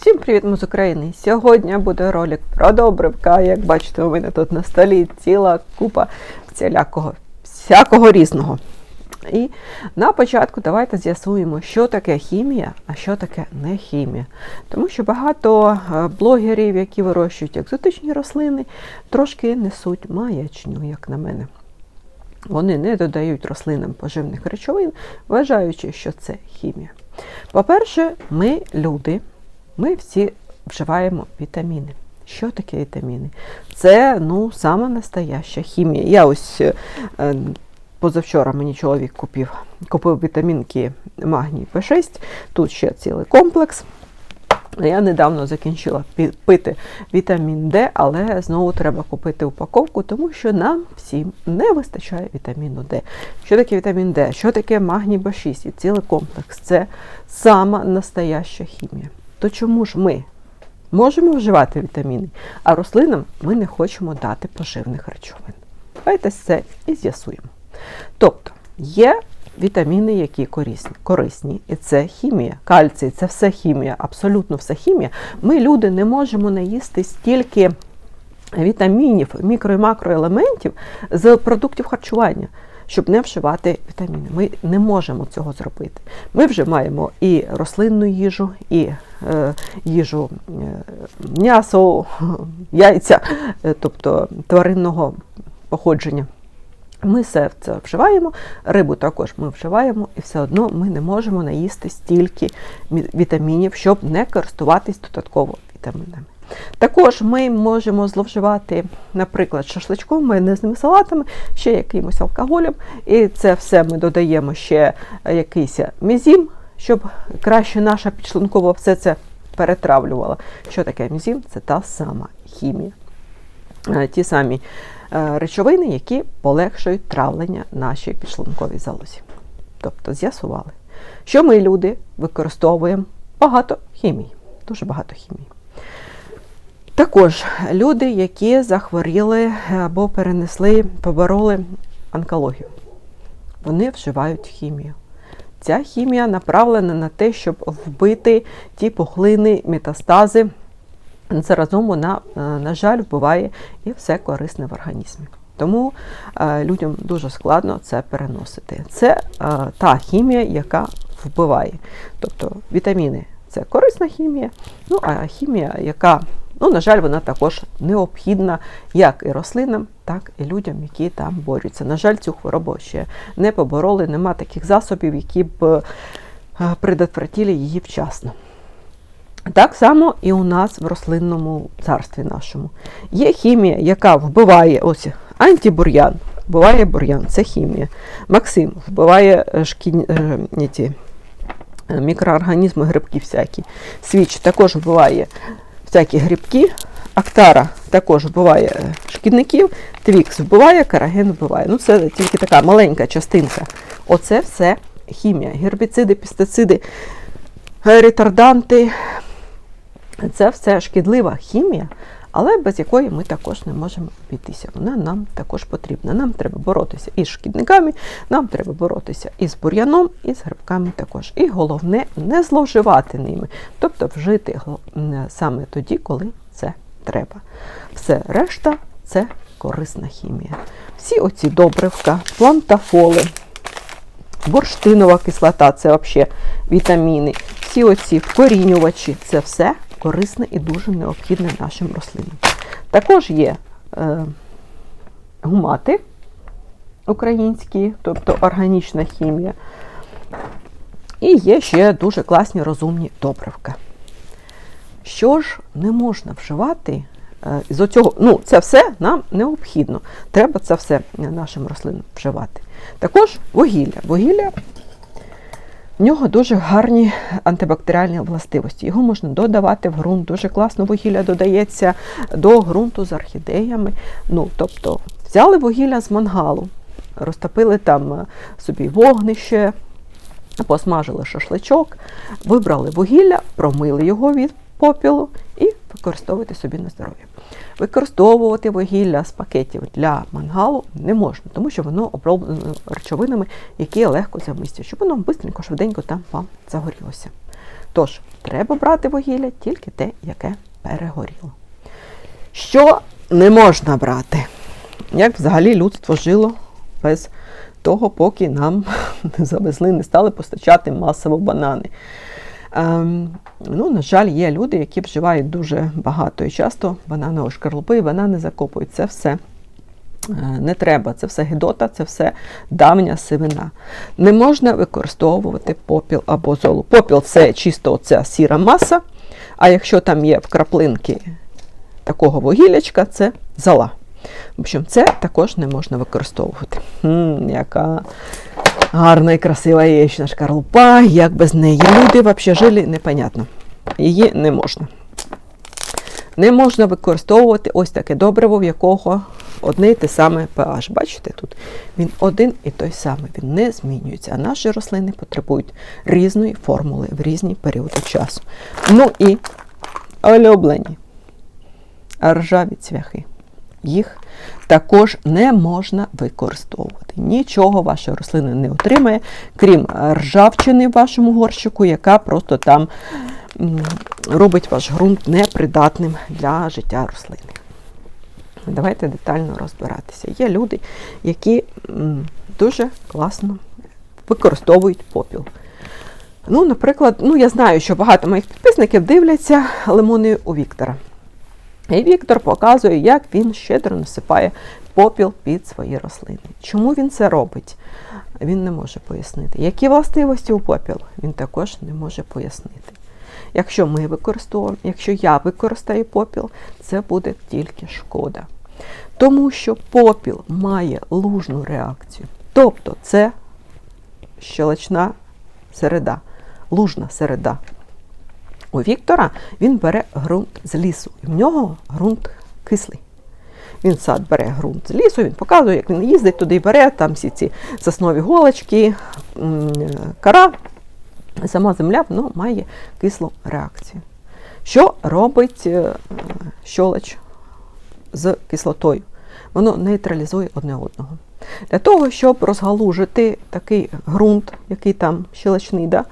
Всім привіт, ми з України! Сьогодні буде ролик про добривка. Як бачите, у мене тут на столі ціла купа всілякого, всякого різного. І на початку давайте з'ясуємо, що таке хімія, а що таке не хімія. Тому що багато е, блогерів, які вирощують екзотичні рослини, трошки несуть маячню, як на мене. Вони не додають рослинам поживних речовин, вважаючи, що це хімія. По-перше, ми люди, ми всі вживаємо вітаміни. Що таке вітаміни? Це ну, саме настояща хімія. Я ось е, позавчора мені чоловік купив, купив вітамінки магній П6, тут ще цілий комплекс. Я недавно закінчила пити вітамін Д, але знову треба купити упаковку, тому що нам всім не вистачає вітаміну Д. Що таке вітамін Д? Що таке магній Б6 і цілий комплекс? Це сама настояща хімія. То чому ж ми можемо вживати вітаміни, а рослинам ми не хочемо дати поживних речовин? Давайте це і з'ясуємо. Тобто є вітаміни, які корисні, корисні, і це хімія. Кальцій це все хімія, абсолютно все хімія. Ми, люди, не можемо наїсти стільки вітамінів, мікро і макроелементів з продуктів харчування. Щоб не вживати вітаміни. Ми не можемо цього зробити. Ми вже маємо і рослинну їжу, і е, їжу е, м'ясо, яйця, е, тобто тваринного походження. Ми все це вживаємо, рибу також ми вживаємо, і все одно ми не можемо наїсти стільки вітамінів, щоб не користуватись додатково вітамінами. Також ми можемо зловживати, наприклад, шашличком, майонезними салатами, ще якимось алкоголем, і це все ми додаємо ще якийсь мізім, щоб краще наша підшлункова все це перетравлювала. Що таке мізім? Це та сама хімія. Е, ті самі е, речовини, які полегшують травлення нашій підшлунковій залозі. Тобто з'ясували, що ми, люди, використовуємо багато хімії, дуже багато хімії. Також люди, які захворіли або перенесли, побороли онкологію, вони вживають хімію. Ця хімія направлена на те, щоб вбити ті пухлини, метастази, заразом вона, е, на жаль, вбиває і все корисне в організмі. Тому е, людям дуже складно це переносити. Це е, та хімія, яка вбиває. Тобто вітаміни це корисна хімія, ну а хімія, яка, ну, на жаль, вона також необхідна як і рослинам, так і людям, які там борються. На жаль, цю хворобу ще не побороли, нема таких засобів, які б е, предотвратили її вчасно. Так само і у нас в рослинному царстві нашому. Є хімія, яка вбиває ось антибур'ян, вбиває бур'ян, це хімія. Максим вбиває е, шкідні, е, ті, е, мікроорганізми, грибки всякі. Свіч також вбиває всякі грибки. Актара також вбиває е, шкідників, твікс вбиває, караген вбиває. Ну, це тільки така маленька частинка. Оце все хімія. Гербіциди, пестициди, е, ретарданти, це все шкідлива хімія, але без якої ми також не можемо обійтися. Вона нам також потрібна. Нам треба боротися із шкідниками, нам треба боротися із бур'яном, і з грибками також. І головне не зловживати ними, тобто вжити саме тоді, коли це треба. Все решта це корисна хімія. Всі оці добривка, плантафоли, бурштинова кислота це взагалі вітаміни. Всі оці вкорінювачі це все корисне і дуже необхідне нашим рослинам. Також є е, гумати українські, тобто органічна хімія. І є ще дуже класні розумні добривка. Що ж не можна вживати е, з оцього, ну, це все нам необхідно. Треба це все нашим рослинам вживати. Також вугілля. Вугілля в нього дуже гарні антибактеріальні властивості. Його можна додавати в ґрунт. Дуже класно вугілля додається до ґрунту з орхідеями. Ну, тобто, взяли вугілля з мангалу, розтопили там е, собі вогнище, посмажили шашличок, вибрали вугілля, промили його від попілу і використовуйте собі на здоров'я. Використовувати вугілля з пакетів для мангалу не можна, тому що воно оброблено речовинами, які легко замистять, щоб воно швидко, швиденько там вам загорілося. Тож, треба брати вугілля тільки те, яке перегоріло. Що не можна брати? Як взагалі людство жило без того, поки нам завезли, не стали постачати масово банани. Ем, ну, На жаль, є люди, які вживають дуже багато і часто бананові шкарлупи банани закопують. Це все е, не треба, це все гидота, це все давня сивина. Не можна використовувати попіл або золу. Попіл це чисто оця сіра маса, а якщо там є вкраплинки такого вугіллячка, це зола. В общем, це також не можна використовувати. М, яка гарна і красива яєчна шкарлупа, як без неї люди взагалі жили, непонятно. Її не можна. Не можна використовувати ось таке добриво, в якого одне і те саме pH. Бачите, тут він один і той самий, він не змінюється. А наші рослини потребують різної формули в різні періоди часу. Ну і улюблені ржаві цвяхи. Їх також не можна використовувати. Нічого ваша рослина не отримає, крім ржавчини в вашому горщику, яка просто там робить ваш ґрунт непридатним для життя рослини. Давайте детально розбиратися. Є люди, які дуже класно використовують попіл. Ну, наприклад, ну я знаю, що багато моїх підписників дивляться лимони у Віктора. І Віктор показує, як він щедро насипає попіл під свої рослини. Чому він це робить? Він не може пояснити. Які властивості у попіл? Він також не може пояснити. Якщо ми використовуємо, якщо я використаю попіл, це буде тільки шкода. Тому що попіл має лужну реакцію. Тобто це щелочна середа, лужна середа. У Віктора він бере ґрунт з лісу. І в нього ґрунт кислий. Він сад бере ґрунт з лісу, він показує, як він їздить туди і бере там всі ці соснові голочки, кара. Сама земля воно має кислу реакцію. Що робить е, щолоч з кислотою? Воно нейтралізує одне одного. Для того, щоб розгалужити такий ґрунт, який там щелочний, да,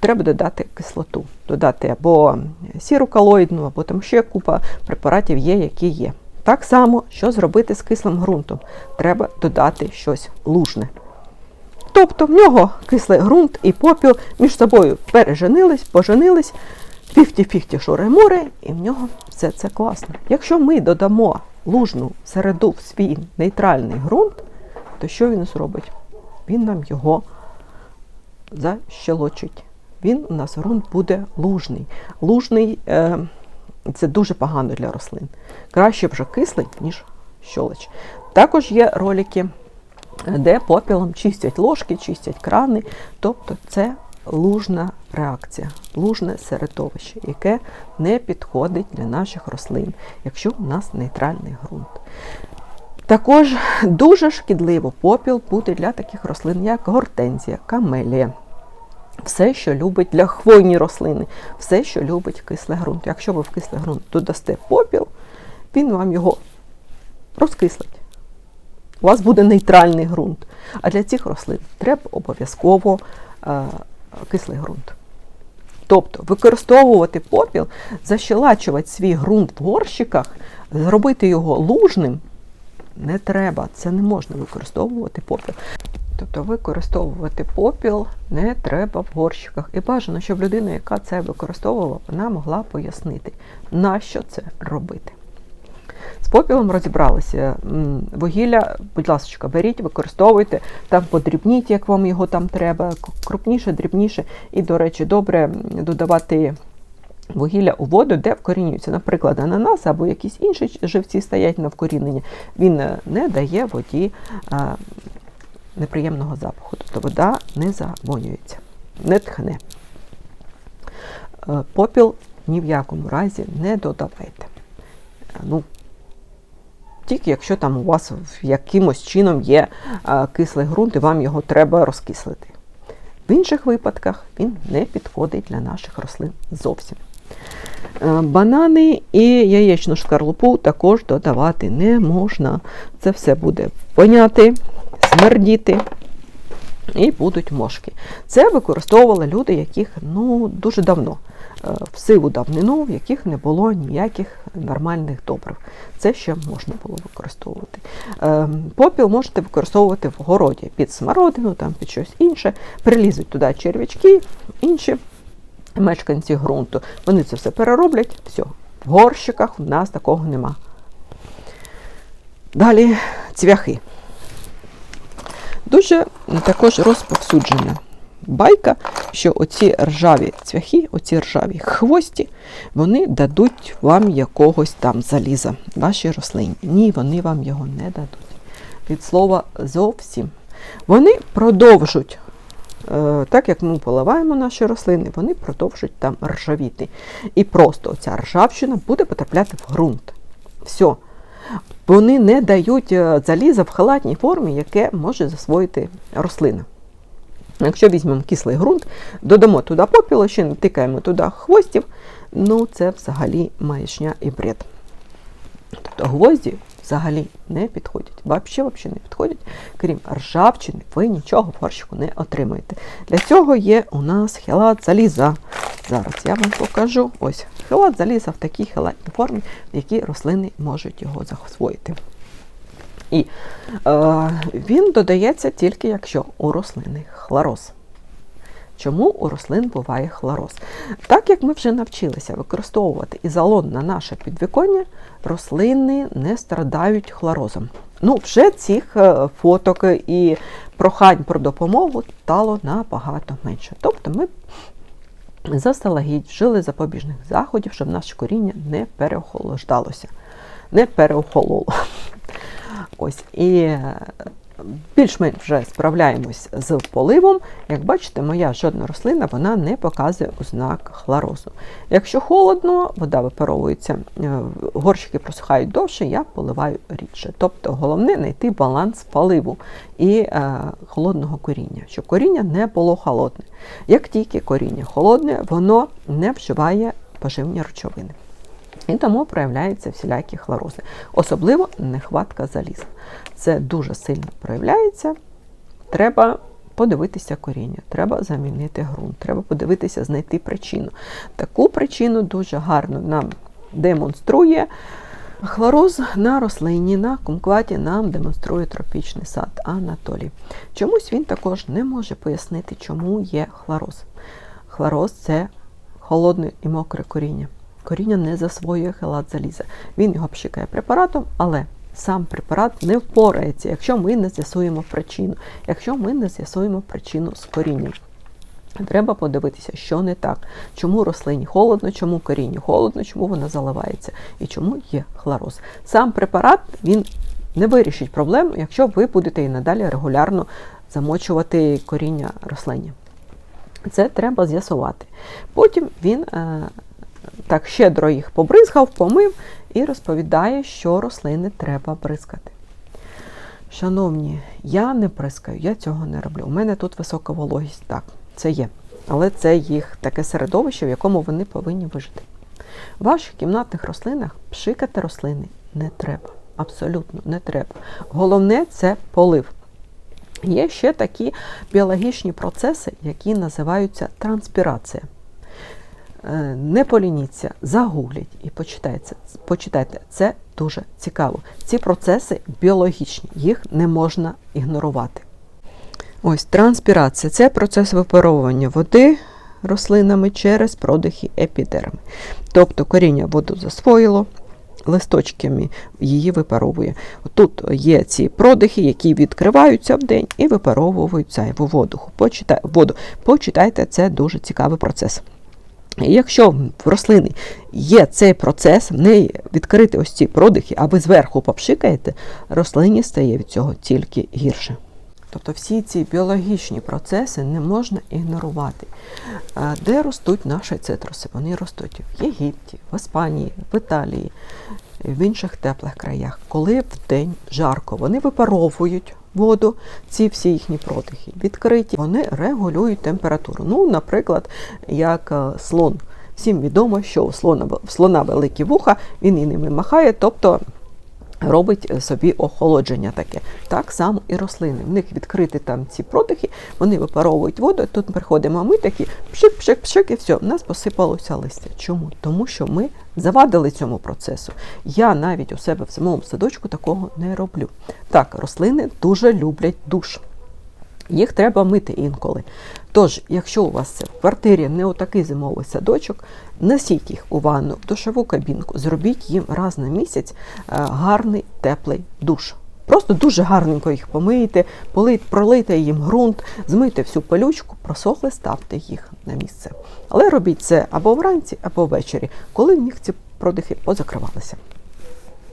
треба додати кислоту. Додати або сіру калоїдну, або там ще купа препаратів є, які є. Так само, що зробити з кислим ґрунтом? Треба додати щось лужне. Тобто в нього кислий ґрунт і попіл між собою переженились, поженились, фіхті-фіхті шури-мури, і в нього все це класно. Якщо ми додамо лужну середу в свій нейтральний ґрунт, то що він зробить? Він нам його защелочить. Він у нас ґрунт буде лужний. Лужний е, це дуже погано для рослин. Краще вже кислий, ніж щолоч. Також є ролики, де попілом чистять ложки, чистять крани. Тобто це лужна реакція, лужне середовище, яке не підходить для наших рослин, якщо у нас нейтральний ґрунт. Також дуже шкідливо попіл буде для таких рослин, як гортензія, камелія. Все, що любить для хвойні рослини, все, що любить кислий ґрунт. Якщо ви в кислий ґрунт додасте попіл, він вам його розкислить. У вас буде нейтральний ґрунт. А для цих рослин треба обов'язково е, кислий ґрунт. Тобто використовувати попіл, защелачувати свій ґрунт в горщиках, зробити його лужним не треба. Це не можна використовувати попіл. Тобто використовувати попіл не треба в горщиках. І бажано, щоб людина, яка це використовувала, вона могла пояснити, на що це робити. З попілом розібралися. Вугілля, будь ласка, беріть, використовуйте, там подрібніть, як вам його там треба, крупніше, дрібніше. І, до речі, добре додавати вугілля у воду, де вкорінюється, наприклад, ананас або якісь інші живці стоять на вкоріненні. Він не дає воді неприємного запаху. Тобто вода не завонюється, не тхне. Е, попіл ні в якому разі не додавайте. Е, ну, Тільки якщо там у вас якимось чином є е, кислий ґрунт і вам його треба розкислити. В інших випадках він не підходить для наших рослин зовсім. Банани і яєчну шкарлупу також додавати не можна. Це все буде поняти, смердіти. і будуть мошки. Це використовували люди, яких ну, дуже давно, е, в сиву давнину, в яких не було ніяких нормальних добрив. Це ще можна було використовувати. Е, Попіл можете використовувати в городі під смородину, там, під щось інше. Прилізуть туди черв'ячки, інші мешканці ґрунту. Вони це все перероблять, все. В горщиках в нас такого нема. Далі цвяхи. Дуже також розповсюджена байка, що оці ржаві цвяхи, оці ржаві хвості, вони дадуть вам якогось там заліза, вашій рослині. Ні, вони вам його не дадуть. Від слова зовсім. Вони продовжуть, е, так як ми поливаємо наші рослини, вони продовжують там ржавіти. І просто ця ржавчина буде потрапляти в ґрунт. Все. Вони не дають е, заліза в халатній формі, яке може засвоїти рослина. Якщо візьмемо кислий ґрунт, додамо туди попілу, ще натикаємо туди хвостів, ну це взагалі маячня і бред. Тобто гвозді взагалі не підходять. Взагалі, взагалі не підходять. Крім ржавчини, ви нічого в горщику не отримаєте. Для цього є у нас хелат заліза. Зараз я вам покажу. Ось хелат заліза в такій хелатній формі, в якій рослини можуть його засвоїти. І е, він додається тільки якщо у рослини хлороз. Чому у рослин буває хлороз? Так як ми вже навчилися використовувати ізолон на наше підвіконня, рослини не страдають хлорозом. Ну, вже цих е, фоток і прохань про допомогу стало набагато менше. Тобто ми заздалегідь вжили запобіжних заходів, щоб наше коріння не переохолоджалося, не переохололо. Ось, І е, більш-менш вже справляємось з поливом. Як бачите, моя жодна рослина вона не показує ознак хлорозу. Якщо холодно, вода випаровується, е, горщики просихають довше, я поливаю рідше. Тобто головне знайти баланс поливу і е, холодного коріння, щоб коріння не було холодне. Як тільки коріння холодне, воно не вживає поживні речовини. І тому проявляються всілякі хлорози. Особливо нехватка заліза. Це дуже сильно проявляється. Треба подивитися коріння, треба замінити ґрунт, треба подивитися, знайти причину. Таку причину дуже гарно нам демонструє. Хлороз на рослині, на кумкваті нам демонструє тропічний сад Анатолій. Чомусь він також не може пояснити, чому є хлороз. Хлороз це холодне і мокре коріння коріння не засвоює хелат заліза. Він його пшикає препаратом, але сам препарат не впорається, якщо ми не з'ясуємо причину, якщо ми не з'ясуємо причину з корінням. Треба подивитися, що не так, чому рослині холодно, чому корінню холодно, чому вона заливається і чому є хлороз. Сам препарат він не вирішить проблему, якщо ви будете і надалі регулярно замочувати коріння рослині. Це треба з'ясувати. Потім він е, так щедро їх побризгав, помив і розповідає, що рослини треба бризкати. Шановні, я не бризкаю, я цього не роблю. У мене тут висока вологість, так, це є. Але це їх таке середовище, в якому вони повинні вижити. В ваших кімнатних рослинах пшикати рослини не треба. Абсолютно не треба. Головне це полив. Є ще такі біологічні процеси, які називаються транспірація. Е, не полініться, загугліть і почитайте. почитайте. Це дуже цікаво. Ці процеси біологічні, їх не можна ігнорувати. Ось транспірація це процес випаровування води рослинами через продихи епідерми. Тобто коріння воду засвоїло, листочками її випаровує. Тут є ці продихи, які відкриваються в день і випаровують зайву воду. воду. Почитайте, це дуже цікавий процес. Якщо в рослини є цей процес, в неї відкрити ось ці продихи, а ви зверху попшикаєте, рослині стає від цього тільки гірше. Тобто всі ці біологічні процеси не можна ігнорувати. Де ростуть наші цитруси? Вони ростуть в Єгипті, в Іспанії, в Італії, в інших теплих краях. Коли в день жарко, вони випаровують воду, ці всі їхні протихи відкриті, вони регулюють температуру. Ну, наприклад, як е, слон. Всім відомо, що у слона, слона великі вуха, він і ними махає, тобто робить е, собі охолодження таке. Так само і рослини. В них відкриті там ці продихи, вони випаровують воду. Тут приходимо ми такі пшик-пшик-пшик, і все, в нас посипалося листя. Чому? Тому що ми завадили цьому процесу. Я навіть у себе в самому садочку такого не роблю. Так, рослини дуже люблять душ. Їх треба мити інколи. Тож, якщо у вас це в квартирі не отакий зимовий садочок, несіть їх у ванну, в душову кабінку, зробіть їм раз на місяць е, гарний теплий душ. Просто дуже гарненько їх помийте, пролийте їм ґрунт, змийте всю пилючку, просохли, ставте їх на місце. Але робіть це або вранці, або ввечері, коли в них ці продихи позакривалися.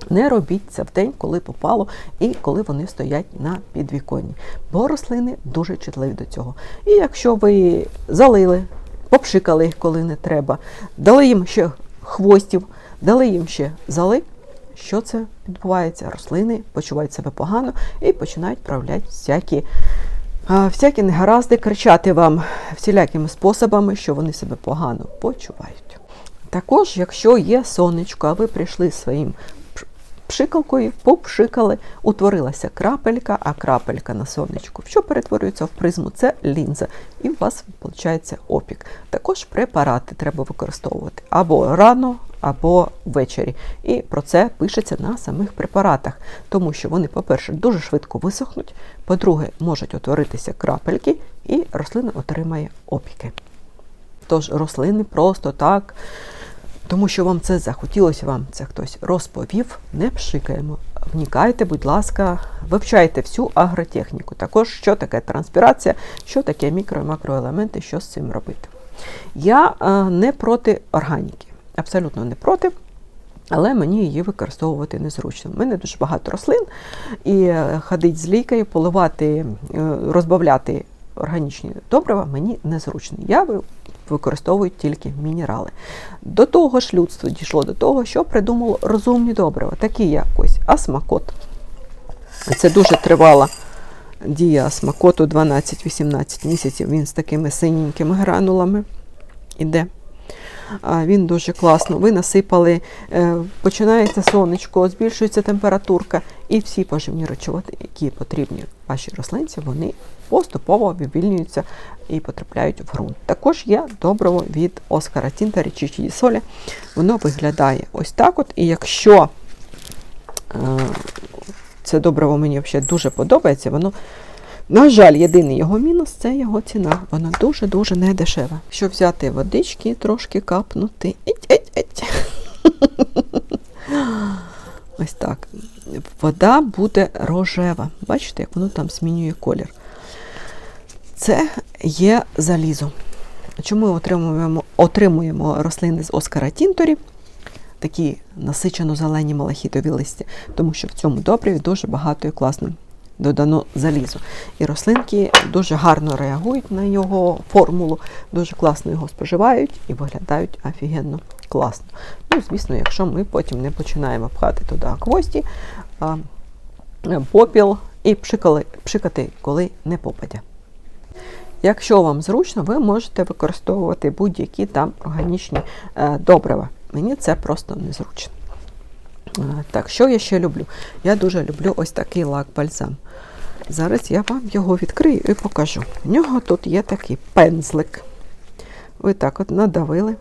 Не робіть це в день, коли попало, і коли вони стоять на підвіконні. Бо рослини дуже чутливі до цього. І якщо ви залили, попшикали їх, коли не треба, дали їм ще хвостів, дали їм ще зали, що це відбувається? Рослини почувають себе погано і починають проявляти всякі. Всякі негаразди кричати вам всілякими способами, що вони себе погано почувають. Також, якщо є сонечко, а ви прийшли своїм пшикалкою, попшикали, утворилася крапелька, а крапелька на сонечку, що перетворюється в призму, це лінза. І у вас виходить опік. Також препарати треба використовувати або рано, або ввечері. І про це пишеться на самих препаратах, тому що вони, по-перше, дуже швидко висохнуть, по-друге, можуть утворитися крапельки, і рослина отримає опіки. Тож рослини просто так тому що вам це захотілося, вам це хтось розповів, не пшикаємо. Вникайте, будь ласка, вивчайте всю агротехніку. Також, що таке транспірація, що таке мікро- і макроелементи, що з цим робити. Я е, не проти органіки, абсолютно не проти. Але мені її використовувати незручно. У мене дуже багато рослин, і е, ходити з лікою, поливати, е, розбавляти органічні добрива мені незручно. Я використовують тільки мінерали. До того ж, людство дійшло до того, що придумало розумні добрива, такі як ось асмакот. Це дуже тривала дія асмакоту 12-18 місяців. Він з такими синенькими гранулами іде. Він дуже класно. Ви насипали, е, починається сонечко, збільшується температурка, і всі поживні речовини, які потрібні вашій рослинці, вони поступово вивільнюються і потрапляють в ґрунт. Також є добриво від Оскара Тінта річичі солі. Воно виглядає ось так. от, І якщо е, це добриво мені взагалі дуже подобається, воно. На жаль, єдиний його мінус це його ціна. Вона дуже-дуже не дешева. Якщо взяти водички, трошки капнути. Еть-еть-еть. Ось так. Вода буде рожева. Бачите, як воно там змінює колір. Це є залізо. Чому ми отримуємо отримуємо рослини з Оскара Тінторі, такі насичено зелені малахітові листя, тому що в цьому добриві дуже багато і класно додано залізо. І рослинки дуже гарно реагують на його формулу, дуже класно його споживають і виглядають офігенно класно. Ну, звісно, якщо ми потім не починаємо пхати туди хвості, попіл і пшикали, пшикати, коли не попадя. Якщо вам зручно, ви можете використовувати будь-які там органічні е, добрива. Мені це просто незручно. Е, так, що я ще люблю? Я дуже люблю ось такий лак бальзам. Зараз я вам його відкрию і покажу. У нього тут є такий пензлик. Ви так от надавили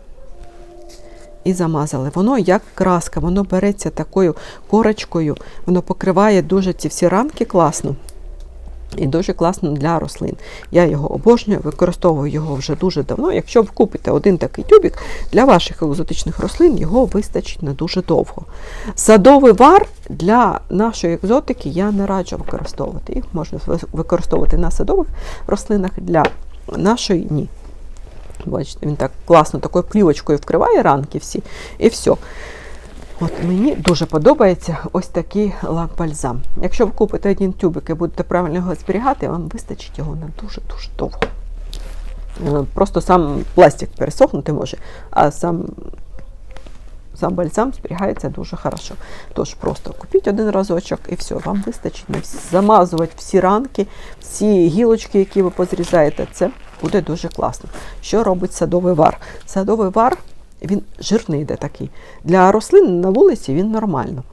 і замазали. Воно як краска, воно береться такою корочкою, воно покриває дуже ці всі рамки класно. І дуже класно для рослин. Я його обожнюю, використовую його вже дуже давно. Якщо ви купите один такий тюбік, для ваших екзотичних рослин його вистачить на дуже довго. Садовий вар для нашої екзотики я не раджу використовувати. Їх можна використовувати на садових рослинах, для нашої ні. Бачите, він так класно такою плівочкою вкриває ранки всі, і все. От Мені дуже подобається ось такий лак-бальзам. Якщо ви купите один тюбик і будете правильно його зберігати, вам вистачить його на дуже-дуже довго. Е, просто сам пластик пересохнути може, а сам сам бальзам зберігається дуже хорошо. Тож просто купіть один разочок і все, вам вистачить не замазувати всі ранки, всі гілочки, які ви позрізаєте, це буде дуже класно. Що робить садовий вар? Садовий вар він жирний йде такий. Для рослин на вулиці він нормально.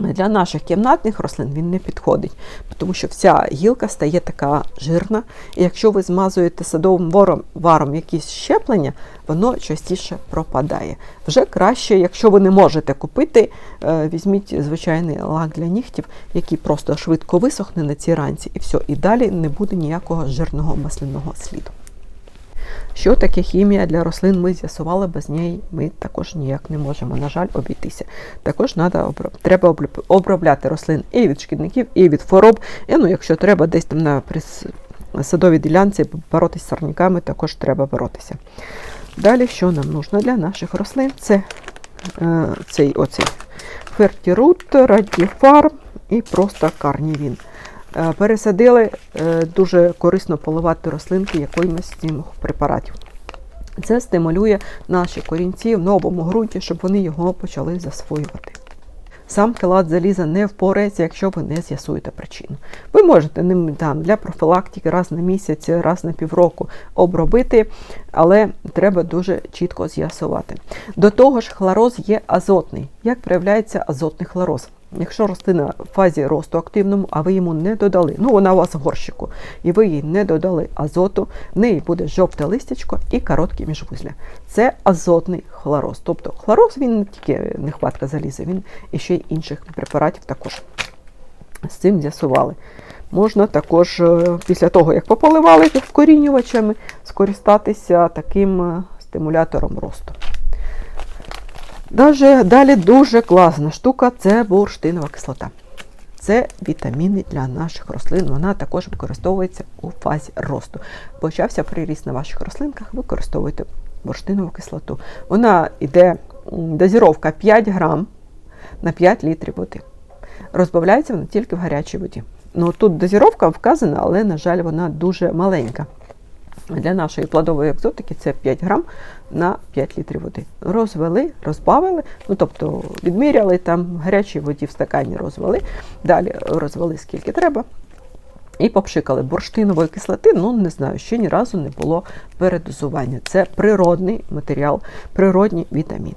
Для наших кімнатних рослин він не підходить, тому що вся гілка стає така жирна, і якщо ви змазуєте садовим вором, варом якісь щеплення, воно частіше пропадає. Вже краще, якщо ви не можете купити, е, візьміть звичайний лак для нігтів, який просто швидко висохне на цій ранці, і все, і далі не буде ніякого жирного масляного сліду. Що таке хімія для рослин, ми з'ясували, без неї ми також ніяк не можемо, на жаль, обійтися. Також треба обробляти рослин і від шкідників, і від хвороб. І, ну, Якщо треба десь там на садовій ділянці боротися з сорняками, також треба боротися. Далі, що нам нужно для наших рослин? Це е, цей оцей фертірут, радіфарм і просто карнівін. Е, пересадили, е, дуже корисно поливати рослинки якимось з цих препаратів. Це стимулює наші корінці в новому ґрунті, щоб вони його почали засвоювати. Сам хелат заліза не впорається, якщо ви не з'ясуєте причину. Ви можете ним там, для профілактики раз на місяць, раз на півроку обробити, але треба дуже чітко з'ясувати. До того ж, хлороз є азотний. Як проявляється азотний хлороз? Якщо рослина в фазі росту активному, а ви йому не додали, ну вона у вас в горщику, і ви їй не додали азоту, в неї буде жовте листячко і короткі міжвузля. Це азотний хлороз. Тобто хлороз він не тільки нехватка заліза, він і ще й інших препаратів також з цим з'ясували. Можна також, е, після того, як пополивали вкорінювачами, скористатися таким е, стимулятором росту. Даже, далі дуже класна штука це бурштинова кислота. Це вітаміни для наших рослин. Вона також використовується у фазі росту. Почався приріст на ваших рослинках, використовуйте бурштинову кислоту. Вона йде дозіровка 5 грам на 5 літрів води. Розбавляється вона тільки в гарячій воді. Ну, Тут дозіровка вказана, але, на жаль, вона дуже маленька. Для нашої плодової екзотики це 5 грам на 5 літрів води. Розвели, розбавили, ну тобто відміряли там гарячій воді в стакані розвели, далі розвели скільки треба. І попшикали бурштинової кислоти, ну не знаю, ще ні разу не було передозування. Це природний матеріал, природні вітаміни.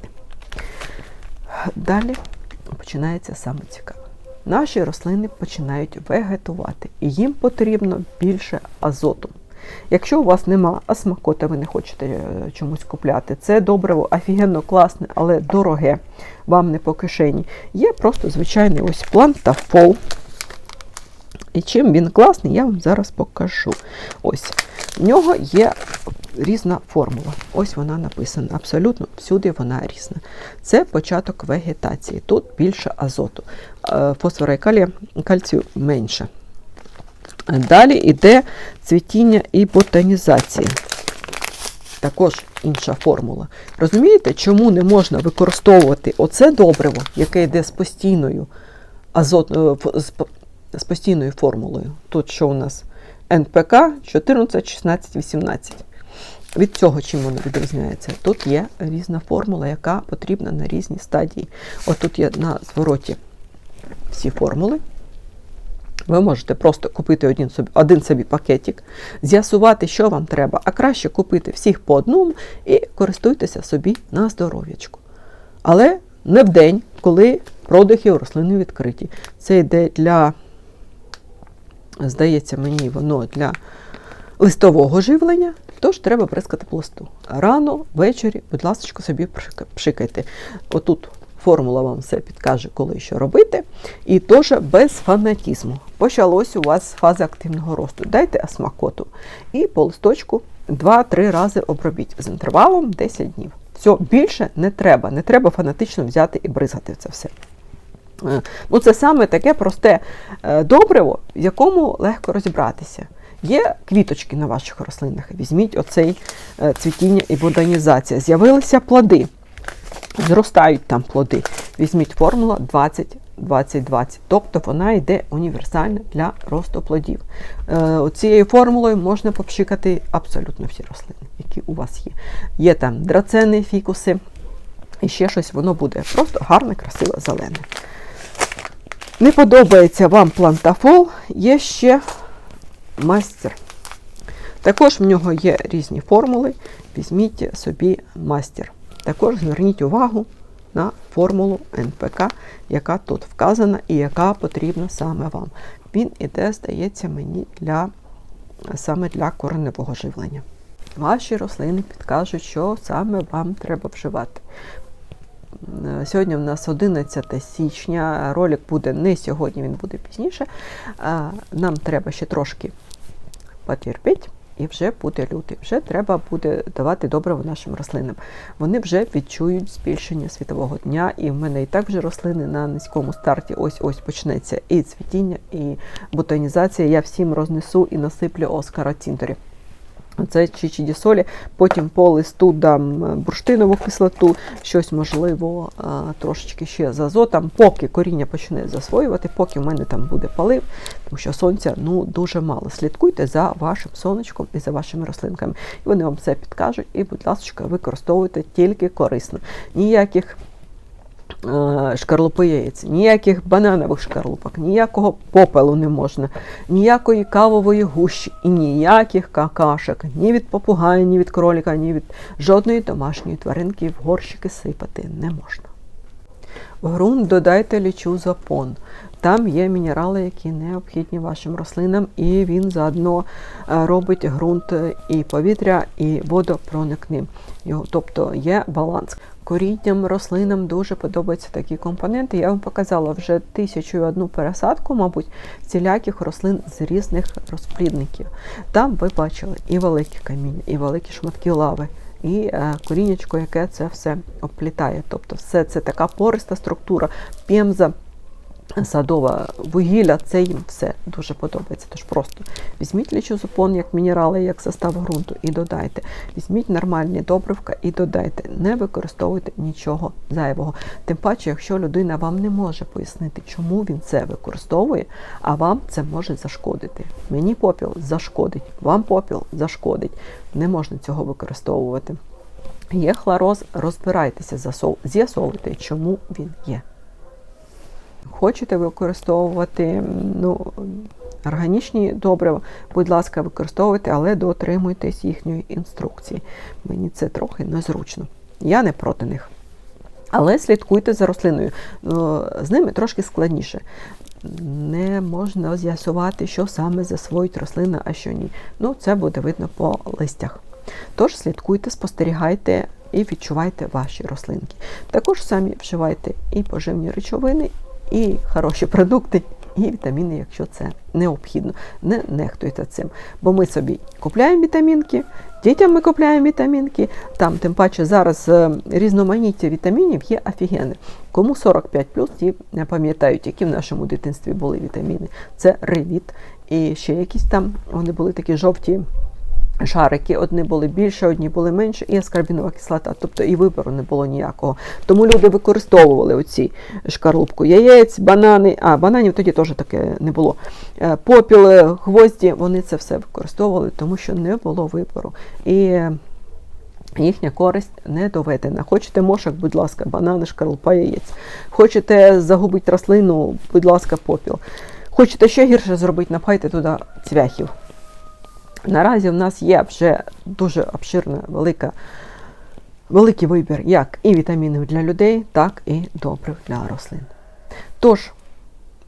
Далі починається саме цікаве. Наші рослини починають вегетувати, і їм потрібно більше азоту. Якщо у вас нема асмакота, ви не хочете е, чомусь купляти, це добриво офігенно класне, але дороге, вам не по кишені. Є просто звичайний ось плантафол. І чим він класний, я вам зараз покажу. Ось, В нього є різна формула. Ось вона написана. Абсолютно всюди вона різна. Це початок вегетації. Тут більше азоту. Е, фосфора і калія, кальцію менше. Далі йде цвітіння і ботанізація. Також інша формула. Розумієте, чому не можна використовувати оце добриво, яке йде з постійною азот, е, з постійною формулою. Тут що у нас НПК 14, 16, 18. Від цього, чим воно відрізняється? Тут є різна формула, яка потрібна на різні стадії. От тут є на звороті всі формули. Ви можете просто купити один собі один собі пакетик, з'ясувати, що вам треба, а краще купити всіх по одному і користуйтеся собі на здоров'ячку. Але не в день, коли продихи у рослини відкриті. Це йде для, здається, мені воно для листового живлення, тож треба бризкати по листу. Рано, ввечері, будь ласка, собі пшикайте. Отут Формула вам все підкаже, коли що робити. І теж без фанатізму. Почалось у вас фаза активного росту. Дайте асмакоту. І по листочку 2-3 рази обробіть з інтервалом 10 днів. Все, більше не треба. Не треба фанатично взяти і бризати це все. Е, ну, Це саме таке просте е, добриво, в якому легко розібратися. Є квіточки на ваших рослинах. Візьміть оцей е, цвітіння і ботанізація. З'явилися плоди зростають там плоди. Візьміть формула 20-20-20. Тобто вона йде універсальна для росту плодів. Е, цією формулою можна попшикати абсолютно всі рослини, які у вас є. Є там драцени, фікуси, і ще щось, воно буде просто гарне, красиве, зелене. Не подобається вам плантафол, є ще мастер. Також в нього є різні формули. Візьміть собі мастер. Також зверніть увагу на формулу НПК, яка тут вказана і яка потрібна саме вам. Він іде, здається, мені для саме для кореневого живлення. Ваші рослини підкажуть, що саме вам треба вживати. Сьогодні в нас 11 січня, ролик буде не сьогодні, він буде пізніше. Нам треба ще трошки потерпіти, і вже буде лютий. Вже треба буде давати добриво нашим рослинам. Вони вже відчують збільшення світового дня, і в мене і так вже рослини на низькому старті. Ось ось почнеться і цвітіння, і ботанізація. Я всім рознесу і насиплю Оскара Тінторі. Це чичі солі, потім по листу дам е, бурштинову кислоту, щось можливо трошечки ще з азотом, поки коріння почне засвоювати, поки в мене там буде палив, тому що сонця ну дуже мало. Слідкуйте за вашим сонечком і за вашими рослинками. І вони вам все підкажуть. І, будь ласка, використовуйте тільки корисно. Ніяких е, шкарлупи яєць, ніяких бананових шкарлупок, ніякого попелу не можна, ніякої кавової гущі і ніяких какашок, ні від попугая, ні від кроліка, ні від жодної домашньої тваринки в горщики сипати не можна. В ґрунт додайте лічузапон. Там є мінерали, які необхідні вашим рослинам, і він заодно е, робить ґрунт і повітря, і водопроникним. Тобто є баланс. Корінням рослинам дуже подобаються такі компоненти. Я вам показала вже тисячу і одну пересадку, мабуть, всіляких рослин з різних розплідників. Там ви бачили і великі каміння, і великі шматки лави, і корінечко, яке це все оплітає. Тобто, все це така пориста структура, пемза. Садова вугілля, це їм все дуже подобається. Тож просто візьміть лічозупон як мінерали, як состав ґрунту і додайте. Візьміть нормальні добривка і додайте. Не використовуйте нічого зайвого. Тим паче, якщо людина вам не може пояснити, чому він це використовує, а вам це може зашкодити. Мені попіл зашкодить, вам попіл зашкодить. Не можна цього використовувати. Є хлороз, розбирайтеся, з'ясовуйте, чому він є. Хочете використовувати ну, органічні добрива, будь ласка, використовуйте, але дотримуйтесь їхньої інструкції. Мені це трохи незручно. Я не проти них. Але слідкуйте за рослиною. Ну, З ними трошки складніше. Не можна з'ясувати, що саме засвоїть рослина, а що ні. Ну, це буде видно по листях. Тож слідкуйте, спостерігайте і відчувайте ваші рослинки. Також самі вживайте і поживні речовини, і хороші продукти, і вітаміни, якщо це необхідно. Не нехтуйте цим. Бо ми собі купляємо вітамінки, дітям ми купляємо вітамінки. Там, тим паче, зараз е, різноманіття вітамінів є офігенне. Кому 45 ті не пам'ятають, які в нашому дитинстві були вітаміни. Це ревіт. І ще якісь там вони були такі жовті. Шарики одні були більше, одні були менше, і аскарбінова кислота, тобто і вибору не було ніякого. Тому люди використовували оці шкарлупку яєць, банани, а бананів тоді теж таке не було. Е, Попіл, е, гвозді, вони це все використовували, тому що не було вибору. І їхня користь не доведена. Хочете мошок, будь ласка, банани, шкарлупа яєць. Хочете загубити рослину, будь ласка, попіл. Хочете ще гірше зробити, напхайте туди цвяхів. Наразі в нас є вже дуже обширна, велика, великий вибір як і вітамінів для людей, так і добрив для рослин. Тож,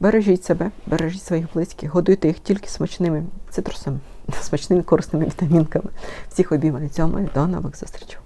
бережіть себе, бережіть своїх близьких, годуйте їх тільки смачними цитрусами, смачними корисними вітамінками. Всіх обіймаю цьому і до нових зустрічей.